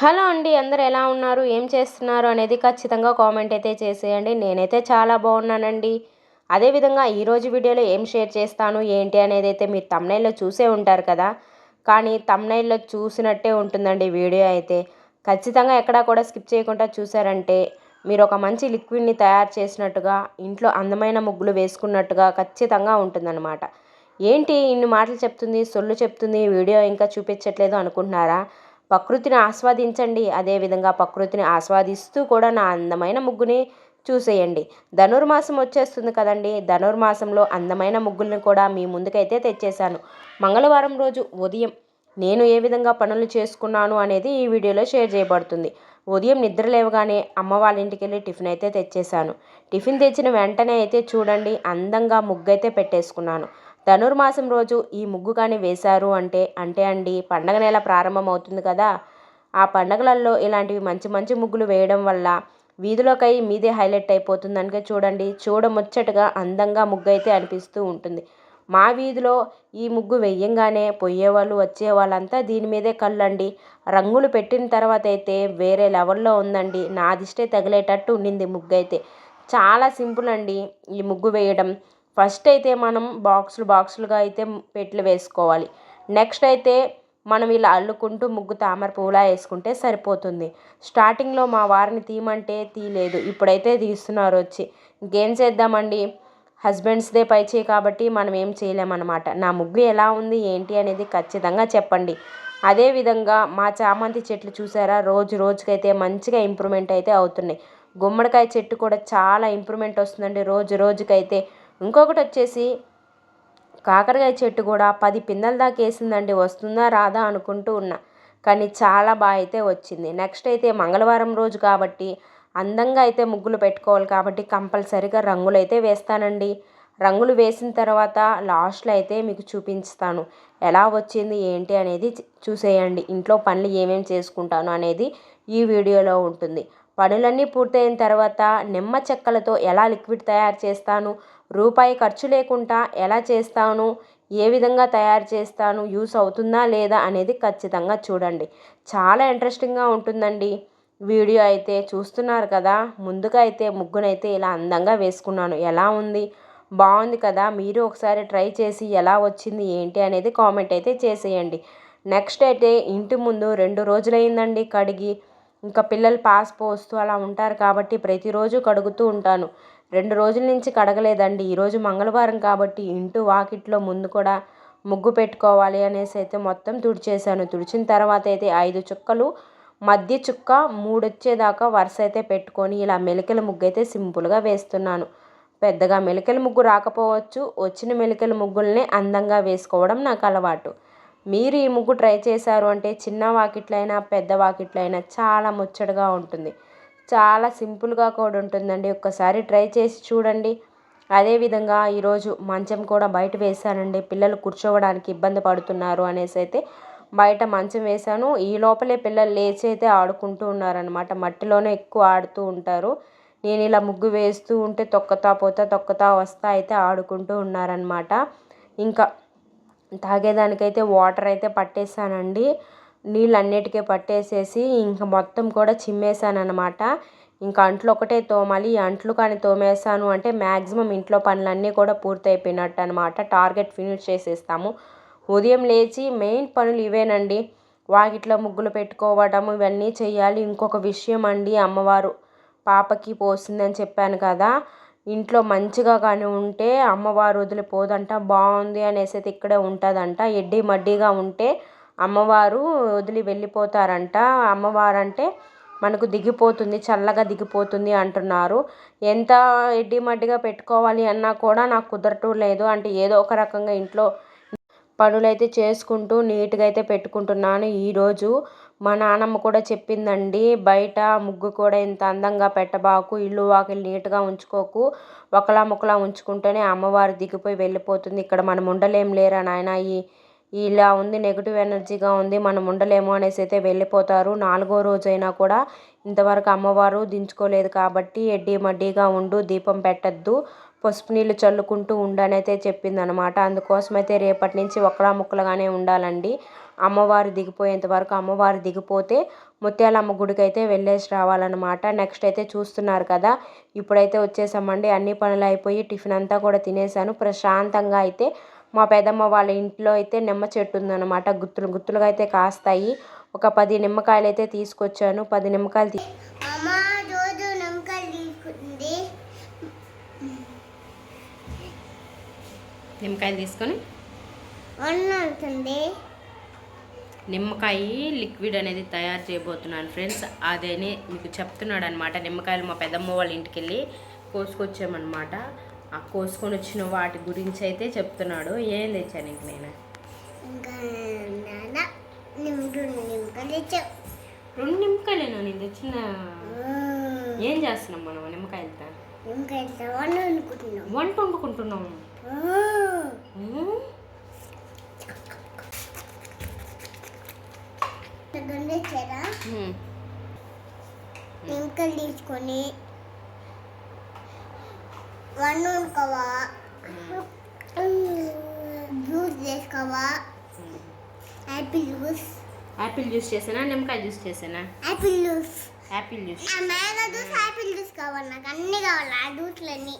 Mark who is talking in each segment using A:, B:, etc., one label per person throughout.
A: Hello అండి అందరు ఎలా ఉన్నారు? ఏం చేస్తున్నారు? అనేది ఖచ్చితంగా కామెంట్ అయితే చేసేయండి. నేనైతే చాలా బాగున్నానండి. అదేవిధంగా ఈరోజు వీడియోలో ఏం షేర్ చేస్తాను ఏంటి అనేది అయితే మీరు తమ్నైల్లో చూసే ఉంటారు కదా. కానీ తమ్నైల్లో చూసినట్టే ఉంటుందండి వీడియో అయితే. ఖచ్చితంగా ఎక్కడా కూడా స్కిప్ చేయకుండా చూసారంటే మీరు ఒక మంచి లిక్విడ్ని తయారు చేసినట్టుగా ఇంట్లో అందమైన ముగ్గులు వేసుకున్నట్టుగా ఖచ్చితంగా ఉంటుందన్నమాట. ఏంటి ఇన్ని మాటలు చెప్తుంది సొల్లు చెప్తుంది వీడియో ఇంకా చూపించట్లేదు అనుకుంటున్నారా? ప్రకృతిని ఆస్వాదించండి. అదేవిధంగా ప్రకృతిని ఆస్వాదిస్తూ కూడా నా అందమైన ముగ్గుని చూసేయండి. ధనుర్మాసం వచ్చేస్తుంది కదండి. ధనుర్మాసంలో అందమైన ముగ్గుల్ని కూడా మీ ముందుకైతే తెచ్చేశాను. మంగళవారం రోజు ఉదయం నేను ఏ విధంగా పనులు చేసుకున్నాను అనేది ఈ వీడియోలో షేర్ చేయబడుతుంది. ఉదయం నిద్ర లేవగానే అమ్మ వాళ్ళ ఇంటికి వెళ్ళి టిఫిన్ అయితే తెచ్చేశాను. టిఫిన్ తెచ్చిన వెంటనే అయితే చూడండి అందంగా ముగ్గు అయితే పెట్టేసుకున్నాను. ధనుర్మాసం రోజు ఈ ముగ్గు కానీ వేశారు అంటే అంటే అండి పండగ నెల ప్రారంభం అవుతుంది కదా. ఆ పండగలలో ఇలాంటివి మంచి మంచి ముగ్గులు వేయడం వల్ల వీధిలోకై మీదే హైలైట్ అయిపోతుంది అందుకే చూడండి చూడముచ్చటగా అందంగా ముగ్గు అయితే అనిపిస్తూ ఉంటుంది. మా వీధిలో ఈ ముగ్గు వెయ్యంగానే పోయేవాళ్ళు వచ్చే వాళ్ళంతా దీని మీదే కళ్ళండి. రంగులు పెట్టిన తర్వాత అయితే వేరే లెవెల్లో ఉందండి. నా దిష్టే తగిలేటట్టు ఉండింది ముగ్గు అయితే చాలా సింపుల్ అండి ఈ ముగ్గు వేయడం. ఫస్ట్ అయితే మనం బాక్సులు బాక్సులుగా అయితే పెట్లు వేసుకోవాలి. నెక్స్ట్ అయితే మనం ఇలా అల్లుకుంటూ ముగ్గు తామర పువ్వులా వేసుకుంటే సరిపోతుంది. స్టార్టింగ్లో మా వారిని తీయమంటే తీయలేదు. ఇప్పుడైతే తీస్తున్నారు వచ్చి. ఇంకేం చేద్దామండి? హస్బెండ్స్దే పైచే కాబట్టి మనం ఏం చేయలేమన్నమాట. నా ముగ్గు ఎలా ఉంది? ఏంటి అనేది ఖచ్చితంగా చెప్పండి. అదేవిధంగా మా చామంతి చెట్లు చూసారా? రోజు రోజుకైతే మంచిగా ఇంప్రూవ్మెంట్ అయితే అవుతున్నాయి. గుమ్మడికాయ చెట్టు కూడా చాలా ఇంప్రూవ్మెంట్ వస్తుందండి. రోజు రోజుకైతే ఇంకొకటి వచ్చేసి కాకరకాయ చెట్టు కూడా పది పిన్నల దాకా వేసిందండి వస్తుందా రాదా అనుకుంటూ ఉన్నా. కానీ చాలా బాగా అయితే వచ్చింది. నెక్స్ట్ అయితే మంగళవారం రోజు కాబట్టి అందంగా అయితే ముగ్గులు పెట్టుకోవాలి కాబట్టి కంపల్సరిగా రంగులు అయితే వేస్తానండి. రంగులు వేసిన తర్వాత లాస్ట్లో అయితే మీకు చూపించుతాను. ఎలా వచ్చింది ఏంటి అనేది చూసేయండి. ఇంట్లో పనులు ఏమేమి చేసుకుంటాను అనేది ఈ వీడియోలో ఉంటుంది. పనులన్నీ పూర్తయిన తర్వాత నిమ్మ చెక్కలతో ఎలా లిక్విడ్ తయారు చేస్తాను రూపాయి ఖర్చు లేకుండా ఎలా చేస్తాను? ఏ విధంగా తయారు చేస్తాను? యూస్ అవుతుందా లేదా అనేది ఖచ్చితంగా చూడండి. చాలా ఇంట్రెస్టింగ్గా ఉంటుందండి. వీడియో అయితే చూస్తున్నారు కదా. ముందుగా అయితే ముగ్గునైతే ఇలా అందంగా వేసుకున్నాను. ఎలా ఉంది? బాగుంది కదా. మీరు ఒకసారి ట్రై చేసి ఎలా వచ్చింది? ఏంటి? అనేది కామెంట్ అయితే చేసేయండి. నెక్స్ట్ అయితే ఇంటి ముందు రెండు రోజులైందండి కడిగి. ఇంకా పిల్లలు పాస్ పోస్తూ అలా ఉంటారు కాబట్టి ప్రతిరోజు కడుగుతూ ఉంటాను. రెండు రోజుల నుంచి కడగలేదండి. ఈరోజు మంగళవారం కాబట్టి ఇంటి వాకిట్లో ముందు కూడా ముగ్గు పెట్టుకోవాలి అనేసి అయితే మొత్తం తుడిచేశాను. తుడిచిన తర్వాత అయితే ఐదు చుక్కలు మధ్య చుక్క మూడొచ్చేదాకా వరుస అయితే పెట్టుకొని ఇలా మెలికల ముగ్గు అయితే సింపుల్గా వేస్తున్నాను. పెద్దగా మెలికల ముగ్గు రాకపోవచ్చు వచ్చిన మెలికల ముగ్గుల్ని అందంగా వేసుకోవడం నాకు అలవాటు. మీరు ఈ ముగ్గు ట్రై చేశారు అంటే చిన్న వాకిట్లైనా పెద్ద వాకిట్లైనా చాలా ముచ్చటగా ఉంటుంది. చాలా సింపుల్గా కూడా ఉంటుందండి. ఒక్కసారి ట్రై చేసి చూడండి. అదేవిధంగా ఈరోజు మంచం కూడా బయట వేశానండి. పిల్లలు కూర్చోవడానికి ఇబ్బంది పడుతున్నారు అనేసి అయితే బయట మంచం వేశాను. ఈ లోపలే పిల్లలు లేచి అయితే ఆడుకుంటూ ఉన్నారనమాట మట్టిలోనే ఎక్కువ ఆడుతూ ఉంటారు. నేను ఇలా ముగ్గు వేస్తూ ఉంటే తొక్కతా పోతా తొక్కతా వస్తా అయితే ఆడుకుంటూ ఉన్నారనమాట ఇంకా తాగేదానికైతే వాటర్ అయితే పట్టేసానండి నీళ్ళన్నిటికీ పట్టేసేసి ఇంక మొత్తం కూడా చిమ్మేసాను అనమాట ఇంకా అంట్లు ఒకటే తోమాలి అంట్లు కానీ తోమేసాను అంటే మ్యాక్సిమం ఇంట్లో పనులన్నీ కూడా పూర్తయిపోయినట్టు అనమాట టార్గెట్ ఫినిష్ చేసేస్తాము. ఉదయం లేచి మెయిన్ పనులు ఇవేనండి. వాకిట్లో ముగ్గులు పెట్టుకోవడం ఇవన్నీ చేయాలి ఇంకొక విషయం అండి అమ్మవారు పాపకి పోసిందని చెప్పాను కదా. ఇంట్లో మంచిగా కానీ ఉంటే అమ్మవారు వదిలిపోదంట. బాగుంది అనేసి అయితే ఇక్కడే ఉంటుందంట. ఎడ్డి మడ్డీగా ఉంటే అమ్మవారు వదిలి వెళ్ళిపోతారంట. అమ్మవారు అంటే మనకు దిగిపోతుంది చల్లగా దిగిపోతుంది అంటున్నారు. ఎంత ఎడ్డీమడ్డిగా పెట్టుకోవాలి అన్నా కూడా నాకు కుదరటం లేదు. అంటే ఏదో ఒక రకంగా ఇంట్లో పనులైతే చేసుకుంటూ నీట్గా అయితే పెట్టుకుంటున్నాను. ఈరోజు మా నాన్నమ్మ కూడా చెప్పిందండి బయట ముగ్గు కూడా ఇంత అందంగా పెట్టబాకు ఇల్లు వాకిలు నీట్గా ఉంచుకోకు. ఒకలా ముక్కలా ఉంచుకుంటేనే అమ్మవారు దిగిపోయి వెళ్ళిపోతుంది. ఇక్కడ మనం ఉండలేం లేరా నాయన? ఈ ఇలా ఉంది నెగిటివ్ ఎనర్జీగా ఉంది మనం ఉండలేము అనేసి అయితే వెళ్ళిపోతారు. నాలుగో రోజైనా కూడా ఇంతవరకు అమ్మవారు దించుకోలేదు కాబట్టి ఎడ్డీ మడ్డీగా ఉండు దీపం పెట్టద్దు పసుపు నీళ్ళు చల్లుకుంటూ ఉండనైతే చెప్పింది అనమాట అందుకోసమైతే రేపటి నుంచి ఒకలా ముక్కలుగానే ఉండాలండి. అమ్మవారు దిగిపోయేంత వరకు అమ్మవారు దిగిపోతే ముత్యాలమ్మ గుడికి అయితే వెళ్ళేసి రావాలన్నమాట. నెక్స్ట్ అయితే చూస్తున్నారు కదా ఇప్పుడైతే వచ్చేసామండి. అన్ని పనులు అయిపోయి టిఫిన్ అంతా కూడా తినేసాను. ప్రశాంతంగా అయితే మా పెదమ్మ వాళ్ళ ఇంట్లో అయితే నిమ్మ చెట్టు ఉందన్నమాట. గుత్తులు గుత్తులుగా అయితే కాస్తాయి. ఒక పది నిమ్మకాయలు అయితే తీసుకొచ్చాను. పది నిమ్మకాయలు తీ నిమ్మకాయలు తీసుకొని నిమ్మకాయ లిక్విడ్ అనేది తయారు చేయబోతున్నాను ఫ్రెండ్స్. అదేని మీకు చెప్తున్నాడు అనమాట నిమ్మకాయలు మా పెద్దమ్మ వాళ్ళ ఇంటికి వెళ్ళి కోసుకొచ్చామన్నమాట. ఆ కోసుకొని వచ్చిన వాటి గురించి అయితే చెప్తున్నాడు. ఏం తెచ్చాను ఇంక నేను? రెండు నిమ్మకాయలేనా నేను తెచ్చిన? ఏం చేస్తున్నాం మనం నిమ్మకాయలతో? వంట వండుకుంటున్నాము ఉమ్.
B: నిమ్మకాయలు తీసుకొని వన్ వండుకోవా juice చేసుకోవా? Apple juice.
A: Apple juice చేసానా? నిమ్మకాయ juice చేసానా?
B: Apple juice.
A: Apple juice.
B: ఆ మ్యాంగో జ్యూస్ యాపిల్ జ్యూస్ కావాలి నాకు. అన్ని కావాలి ఆ జ్యూస్లన్నీ.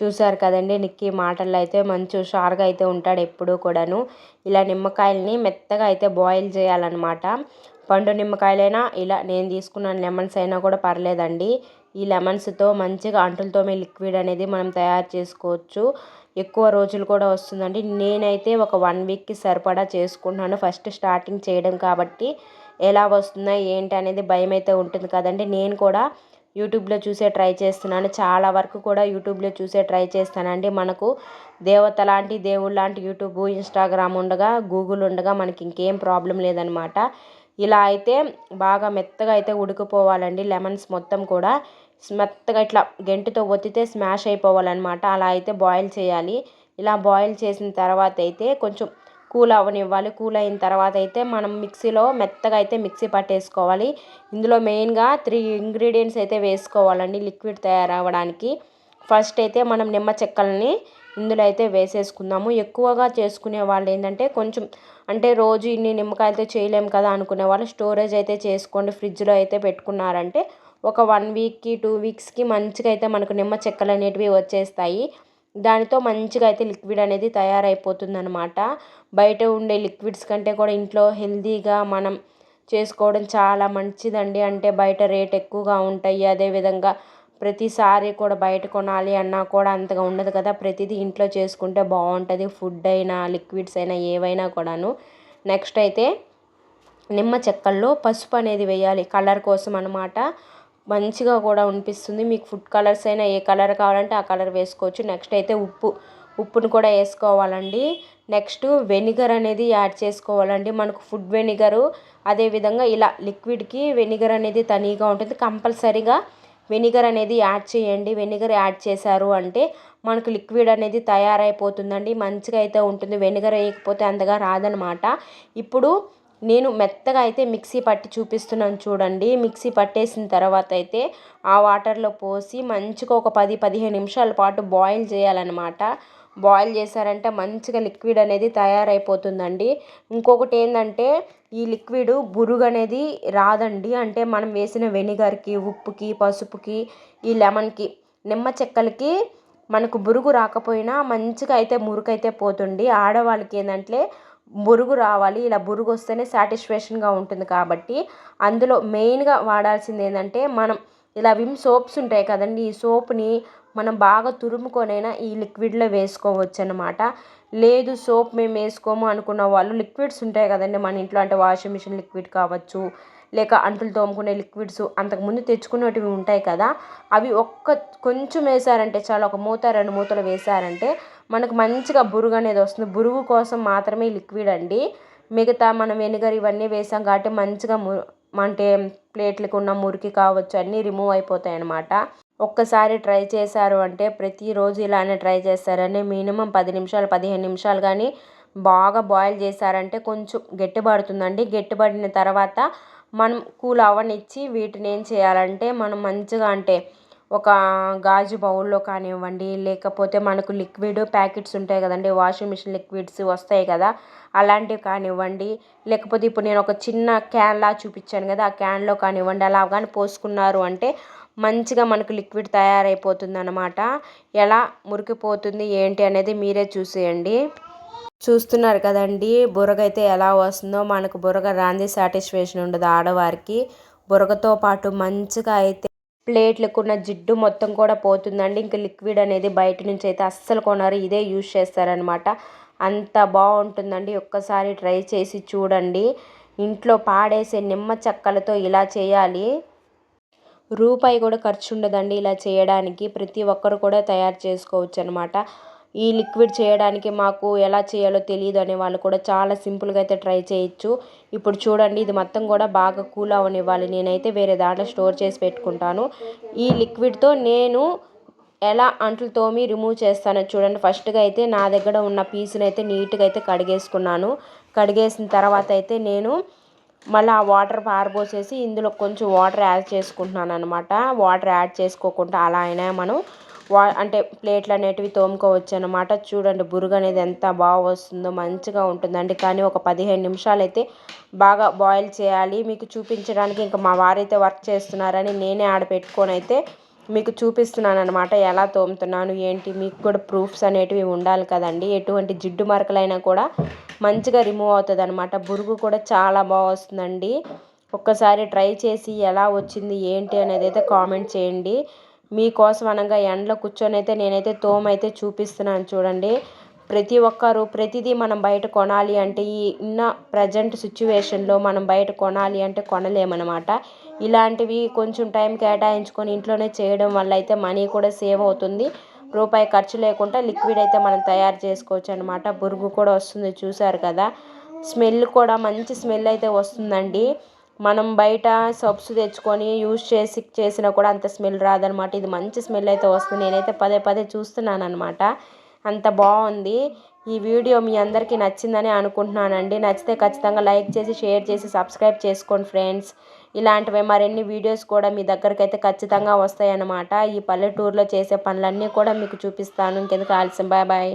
A: చూశారు కదండి నిక్కీ మాటల్లో అయితే మంచి హుషారుగా అయితే ఉంటాడు ఎప్పుడూ కూడాను. ఇలా నిమ్మకాయల్ని మెత్తగా అయితే బాయిల్ చేయాలన్నమాట. పండు నిమ్మకాయలైనా ఇలా నేను తీసుకున్న లెమన్స్ అయినా కూడా పర్లేదండి. ఈ లెమన్స్తో మంచిగా అంటులతో మీ లిక్విడ్ అనేది మనం తయారు చేసుకోవచ్చు. ఎక్కువ రోజులు కూడా వస్తుందండి. నేనైతే ఒక వన్ వీక్కి సరిపడా చేసుకుంటున్నాను. ఫస్ట్ స్టార్టింగ్ చేయడం కాబట్టి ఎలా వస్తుందా ఏంటి అనేది భయం అయితే ఉంటుంది కదండి. నేను కూడా యూట్యూబ్లో చూసే ట్రై చేస్తున్నాను. చాలా వరకు కూడా యూట్యూబ్లో చూసే ట్రై చేస్తానండి. మనకు దేవత లాంటి దేవుడు లాంటి యూట్యూబ్ ఇన్స్టాగ్రామ్ ఉండగా గూగుల్ ఉండగా మనకి ఇంకేం ప్రాబ్లం లేదనమాట. ఇలా అయితే బాగా మెత్తగా అయితే ఉడికిపోవాలండి. లెమన్స్ మొత్తం కూడా మెత్తగా ఇట్లా గెంటితో ఒత్తితే స్మాష్ అయిపోవాలన్నమాట. అలా అయితే బాయిల్ చేయాలి. ఇలా బాయిల్ చేసిన తర్వాత అయితే కొంచెం కూల్ అవ్వనివ్వాలి కూల్ అయిన తర్వాత అయితే మనం మిక్సీలో మెత్తగా అయితే మిక్సీ పట్టేసుకోవాలి. ఇందులో మెయిన్గా త్రీ ఇంగ్రీడియంట్స్ అయితే వేసుకోవాలండి లిక్విడ్ తయారవ్వడానికి. ఫస్ట్ అయితే మనం నిమ్మ చెక్కల్ని ఇందులో అయితే వేసేసుకుందాము. ఎక్కువగా చేసుకునే వాళ్ళు ఏంటంటే కొంచెం అంటే రోజు ఇన్ని నిమ్మకాయలతో చేయలేము కదా అనుకునే వాళ్ళు స్టోరేజ్ అయితే చేసుకోండి. ఫ్రిడ్జ్లో అయితే పెట్టుకున్నారంటే ఒక వన్ వీక్కి టూ వీక్స్కి మంచిగా అయితే మనకు నిమ్మ చెక్కలు అనేటివి వచ్చేస్తాయి. దానితో మంచిగా అయితే లిక్విడ్ అనేది తయారైపోతుందనమాట బయట ఉండే లిక్విడ్స్ కంటే కూడా ఇంట్లో హెల్తీగా మనం చేసుకోవడం చాలా మంచిదండి. అంటే బయట రేట్ ఎక్కువగా ఉంటాయి. అదేవిధంగా ప్రతిసారి కూడా బయట కొనాలి అన్నా కూడా అంతగా ఉండదు కదా. ప్రతిదీ ఇంట్లో చేసుకుంటే బాగుంటుంది. ఫుడ్ అయినా లిక్విడ్స్ అయినా ఏవైనా కూడాను. నెక్స్ట్ అయితే నిమ్మ చెక్కల్లో పసుపు అనేది వేయాలి. కలర్ కోసం అనమాట మంచిగా కూడా అనిపిస్తుంది. మీకు ఫుడ్ కలర్స్ అయినా ఏ కలర్ కావాలంటే ఆ కలర్ వేసుకోవచ్చు. నెక్స్ట్ అయితే ఉప్పు. ఉప్పును కూడా వేసుకోవాలండి. నెక్స్ట్ వెనిగర్ అనేది యాడ్ చేసుకోవాలండి. మనకు ఫుడ్ వెనిగరు అదేవిధంగా ఇలా లిక్విడ్కి వెనిగర్ అనేది తనీగా ఉంటుంది. కంపల్సరీగా వెనిగర్ అనేది యాడ్ చేయండి. వెనిగర్ యాడ్ చేశారు అంటే మనకు లిక్విడ్ అనేది తయారైపోతుందండి. మంచిగా అయితే ఉంటుంది. వెనిగర్ వేయకపోతే అంతగా రాదనమాట. ఇప్పుడు నేను మెత్తగా అయితే మిక్సీ పట్టి చూపిస్తున్నాను చూడండి. మిక్సీ పట్టేసిన తర్వాత అయితే ఆ వాటర్లో పోసి మంచిగా ఒక పది పదిహేను నిమిషాల పాటు బాయిల్ చేయాలన్నమాట. బాయిల్ చేశారంటే మంచిగా లిక్విడ్ అనేది తయారైపోతుందండి. ఇంకొకటి ఏంటంటే ఈ లిక్విడ్ బురుగు అనేది రాదండి. అంటే మనం వేసిన వెనిగర్కి ఉప్పుకి పసుపుకి ఈ లెమన్కి నిమ్మ చెక్కలకి మనకు బురుగు రాకపోయినా మంచిగా అయితే మురుకైతే పోతుంది. ఆడవాళ్ళకి ఏంటంటే బురుగు రావాలి. ఇలా బురుగు వస్తేనే సాటిస్ఫాక్షన్గా ఉంటుంది కాబట్టి అందులో మెయిన్గా వాడాల్సింది ఏంటంటే మనం ఇలా విమ్ సోప్స్ ఉంటాయి కదండి. ఈ సోప్ని మనం బాగా తురుముకొనైనా ఈ లిక్విడ్లో వేసుకోవచ్చు అనమాట లేదు సోప్ మేము వేసుకోము అనుకున్న వాళ్ళు లిక్విడ్స్ ఉంటాయి కదండి మన ఇంట్లో అంటే వాషింగ్ మిషన్ లిక్విడ్ కావచ్చు లేక అంటులు తోముకునే లిక్విడ్స్ అంతకుముందు తెచ్చుకునేటివి ఉంటాయి కదా అవి ఒక్క కొంచెం వేసారంటే చాలా ఒక మూత రెండు మూతలు వేసారంటే మనకు మంచిగా బురుగు అనేది వస్తుంది. బురుగు కోసం మాత్రమే లిక్విడ్ అండి. మిగతా మనం వెనిగర్ ఇవన్నీ వేసాం కాబట్టి మంచిగా ము అంటే ప్లేట్లకు ఉన్న మురికి కావచ్చు అన్నీ రిమూవ్ అయిపోతాయి అన్నమాట ఒక్కసారి ట్రై చేశారు అంటే ప్రతిరోజు ఇలానే ట్రై చేస్తారని మినిమం పది నిమిషాలు పదిహేను నిమిషాలు కానీ బాగా బాయిల్ చేశారంటే కొంచెం గట్టిపడుతుందండి. గట్టిపడిన తర్వాత మనం కూల్ అవనిచ్చి వీటిని ఏం చేయాలంటే మనం మంచిగా అంటే ఒక గాజు బౌల్లో కానివ్వండి లేకపోతే మనకు లిక్విడ్ ప్యాకెట్స్ ఉంటాయి కదండి వాషింగ్ మిషన్ లిక్విడ్స్ వస్తాయి కదా అలాంటివి కానివ్వండి లేకపోతే ఇప్పుడు నేను ఒక చిన్న క్యాన్లా చూపించాను కదా ఆ క్యాన్లో కానివ్వండి అలా కానీ పోసుకున్నారు అంటే మంచిగా మనకు లిక్విడ్ తయారైపోతుంది అనమాట ఎలా మురికిపోతుంది ఏంటి అనేది మీరే చూసేయండి. చూస్తున్నారు కదండి బురగ అయితే ఎలా వస్తుందో. మనకు బురగ రాంది సాటిస్ఫాక్షన్ ఉండదు ఆడవారికి. బురగతో పాటు మంచిగా అయితే ప్లేట్లకు ఉన్న జిడ్డు మొత్తం కూడా పోతుందండి. ఇంకా లిక్విడ్ అనేది బయట నుంచి అయితే అస్సలు కొనరు ఇదే యూజ్ చేస్తారనమాట అంత బాగుంటుందండి ఒక్కసారి ట్రై చేసి చూడండి. ఇంట్లో పాడేసే నిమ్మ చెక్కలతో ఇలా చేయాలి. రూపాయి కూడా ఖర్చు ఉండదండి ఇలా చేయడానికి. ప్రతి ఒక్కరు కూడా తయారు చేసుకోవచ్చు అనమాట ఈ లిక్విడ్ చేయడానికి మాకు ఎలా చేయాలో తెలియదు అనే వాళ్ళు కూడా చాలా సింపుల్గా అయితే ట్రై చేయొచ్చు. ఇప్పుడు చూడండి ఇది మొత్తం కూడా బాగా కూల్ అవనివ్వాలి. నేనైతే వేరే దాంట్లో స్టోర్ చేసి పెట్టుకుంటాను. ఈ లిక్విడ్తో నేను ఎలా అంట్లు తోమి రిమూవ్ చేస్తానో చూడండి. ఫస్ట్గా అయితే నా దగ్గర ఉన్న పీస్ని అయితే నీట్గా అయితే కడిగేసుకున్నాను. కడిగేసిన తర్వాత అయితే నేను మళ్ళీ ఆ వాటర్ పారబోసేసి ఇందులో కొంచెం వాటర్ యాడ్ చేసుకుంటున్నాను అనమాట వాటర్ యాడ్ చేసుకోకుండా అలా అయినా మనం వా అంటే ప్లేట్లు అనేటివి తోముకోవచ్చు అనమాట చూడండి బురుగు అనేది ఎంత బాగా వస్తుందో మంచిగా ఉంటుందండి. కానీ ఒక పదిహేను నిమిషాలు అయితే బాగా బాయిల్ చేయాలి. మీకు చూపించడానికి ఇంకా మా వారైతే వర్క్ చేస్తున్నారని నేనే ఆడ పెట్టుకొని అయితే మీకు చూపిస్తున్నాను అనమాట ఎలా తోముతున్నాను ఏంటి మీకు కూడా ప్రూఫ్స్ అనేటివి ఉండాలి కదండి. ఎటువంటి జిడ్డు మరకలైనా కూడా మంచిగా రిమూవ్ అవుతుంది అనమాట బురుగు కూడా చాలా బాగా వస్తుందండి. ఒక్కసారి ట్రై చేసి ఎలా వచ్చింది ఏంటి అనేది అయితే కామెంట్ చేయండి. మీకోసం అనగా ఎండలో కూర్చొని అయితే నేనైతే తోమైతే చూపిస్తున్నాను చూడండి. ప్రతి ఒక్కరు ప్రతిదీ మనం బయట కొనాలి అంటే ఈ ఉన్న ప్రజెంట్ సిచ్యువేషన్లో మనం బయట కొనాలి అంటే కొనలేమన్నమాట. ఇలాంటివి కొంచెం టైం కేటాయించుకొని ఇంట్లోనే చేయడం వల్ల అయితే మనీ కూడా సేవ్ అవుతుంది. రూపాయి ఖర్చు లేకుండా లిక్విడ్ అయితే మనం తయారు చేసుకోవచ్చు అనమాట బురుగు కూడా వస్తుంది చూసారు కదా. స్మెల్ కూడా మంచి స్మెల్ అయితే వస్తుందండి. మనం బయట సబ్స్ తెచ్చుకొని యూజ్ చేసి చేసినా కూడా అంత స్మెల్ రాదనమాట ఇది మంచి స్మెల్ అయితే వస్తుంది. నేనైతే పదే పదే చూస్తున్నాను అనమాట అంత బాగుంది. ఈ వీడియో మీ అందరికీ నచ్చిందని అనుకుంటున్నానండి. నచ్చితే ఖచ్చితంగా లైక్ చేసి షేర్ చేసి సబ్స్క్రైబ్ చేసుకోండి ఫ్రెండ్స్. ఇలాంటివి మరిన్ని వీడియోస్ కూడా మీ దగ్గరకైతే ఖచ్చితంగా వస్తాయన్నమాట. ఈ పల్లెటూరులో చేసే పనులన్నీ కూడా మీకు చూపిస్తాను. ఇంకెందుకు ఆలస్యం. Bye bye.